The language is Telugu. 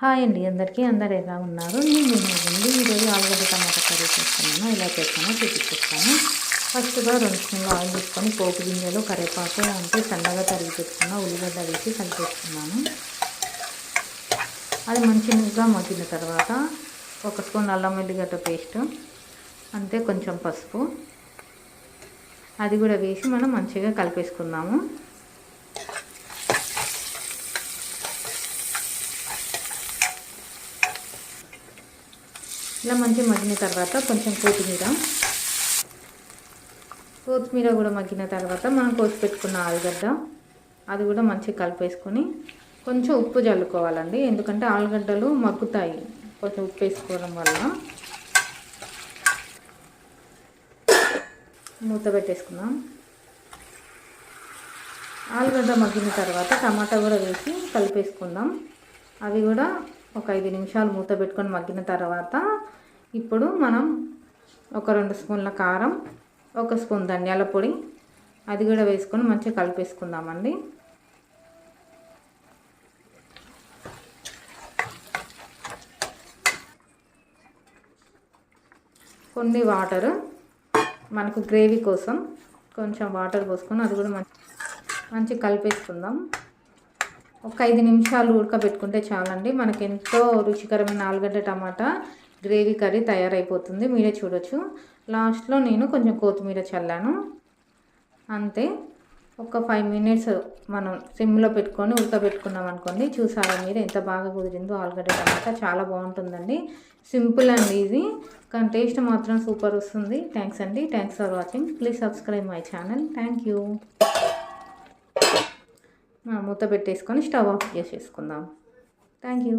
హాయ్ అండి అందరికీ అందరు ఎలా ఉన్నారు? నేను వినోదండి ఈరోజు ఆలుగడ్డ టమాటా కర్రీ చేస్తున్నాను. ఎలా చేస్తానో చూపించేస్తాను ఫస్ట్గా రెండు స్పూన్లు ఆయిల్ తీసుకొని పోపు గింజలు కరివేపాకు అంటే సన్నగా తరిగి పెట్టుకున్న ఉల్లిగడ్డ వేసి కలిపేస్తున్నాను అది మంచిగా మగ్గిన తర్వాత ఒక స్పూన్ అల్లం వెల్లిగడ్డ పేస్ట్ అంతే కొంచెం పసుపు. అది కూడా వేసి మనం మంచిగా కలిపేసుకుందాము. ఇలా మంచి మగ్గిన తర్వాత కొంచెం కొత్తిమీర. కొత్తిమీర కూడా మగ్గిన తర్వాత మనం కోసి పెట్టుకున్న ఆలుగడ్డ అది కూడా మంచిగా కలిపేసుకొని కొంచెం ఉప్పు చల్లుకోవాలండి. ఎందుకంటే ఆలుగడ్డలు మగ్గుతాయి కొంచెం ఉప్పు వేసుకోవడం వల్ల. మూత పెట్టేసుకుందాం. ఆలుగడ్డ మగ్గిన తర్వాత టమాటా కూడా వేసి కలిపేసుకుందాం. అవి కూడా ఒక ఐదు నిమిషాలు మూత పెట్టుకొని మగ్గిన తర్వాత ఇప్పుడు మనం ఒక రెండు స్పూన్ల కారం ఒక స్పూన్ ధనియాల పొడి అది కూడా వేసుకొని మంచిగా కలిపేసుకుందామండి. కొన్ని వాటర్ మనకు గ్రేవీ కోసం కొంచెం వాటర్ పోసుకొని అది కూడా మంచి మంచిగా కలిపేసుకుందాం. ఒక ఐదు నిమిషాలు ఉడకబెట్టుకుంటే చాలండి. మనకి ఎంతో రుచికరమైన ఆలుగడ్డ టమాటా గ్రేవీ కర్రీ తయారైపోతుంది. మీరే చూడొచ్చు. లాస్ట్లో నేను కొంచెం కొత్తిమీర చల్లాను. అంతే. ఒక ఫైవ్ మినిట్స్ మనం సిమ్లో పెట్టుకొని ఉడకబెట్టుకున్నాం అనుకోండి. చూసారా మీరు ఎంత బాగా కుదిరిందో ఆలుగడ్డ టమాటా. చాలా బాగుంటుందండి. Simple and easy. కానీ టేస్ట్ మాత్రం సూపర్ వస్తుంది. థ్యాంక్స్ అండి. Thanks for watching. Please subscribe my channel. Thank you. మూత పెట్టేసుకొని స్టవ్ ఆఫ్ చేసేసుకుందాం. Thank you.